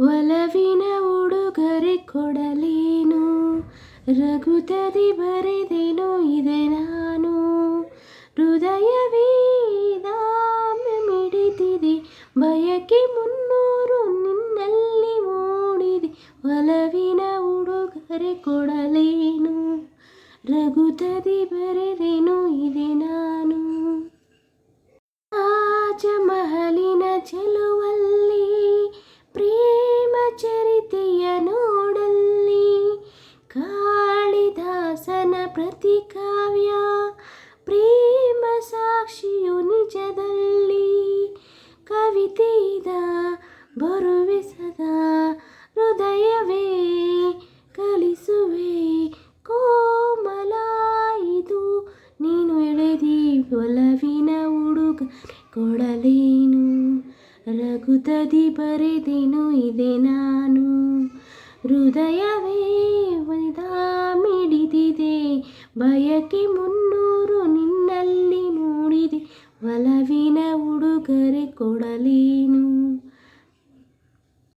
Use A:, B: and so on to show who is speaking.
A: ಒಲವಿನ ಉಡುಗೊರೆ ಕೊಡಲೇನು? ರಘುತದಿ ಬರೆದೇನು ಇದೆ ನಾನು. ಹೃದಯವೇ ದಾಮೆ ಮಿಡಿದಿದೆ. ಬಯಕೆ ಮುನ್ನೂರು ನಿನ್ನಲ್ಲಿ ಮೂಡಿದೆ. ಒಲವಿನ ಉಡುಗೊರೆ ಕೊಡಲೇನು? ರಘುತದಿ ಬರೆದೇನು ಇದೆ ನಾನು. ಆಚ ಮಹಲಿನ ಚೆಲುವಲ್ಲಿ ಪ್ರತಿಕಾವ್ಯ. ಪ್ರೇಮ ಸಾಕ್ಷಿಯು ನಿಜದಲ್ಲಿ ಕವಿತೆಯಿದ ಬರುವೆ ಸದಾ. ಹೃದಯವೇ ಕಲಿಸುವೆ ಕೋಮಲ ಇದು. ನೀನು ಎಳೆದಿ ಒಲವಿನ ಹುಡುಗ ಕೊಡಲೇನು. ರಘುತದಿ ಬರೆದೇನು ಇದೆ ನಾನು. ಹೃದಯವೇ ಬಯಕೆ ಮುನ್ನೂರು ನಿನ್ನಲ್ಲಿ ಮೂಡಿದೆ ಒಲವಿನ ಉಡುಗೊರೆ ಕೊಡಲೇನು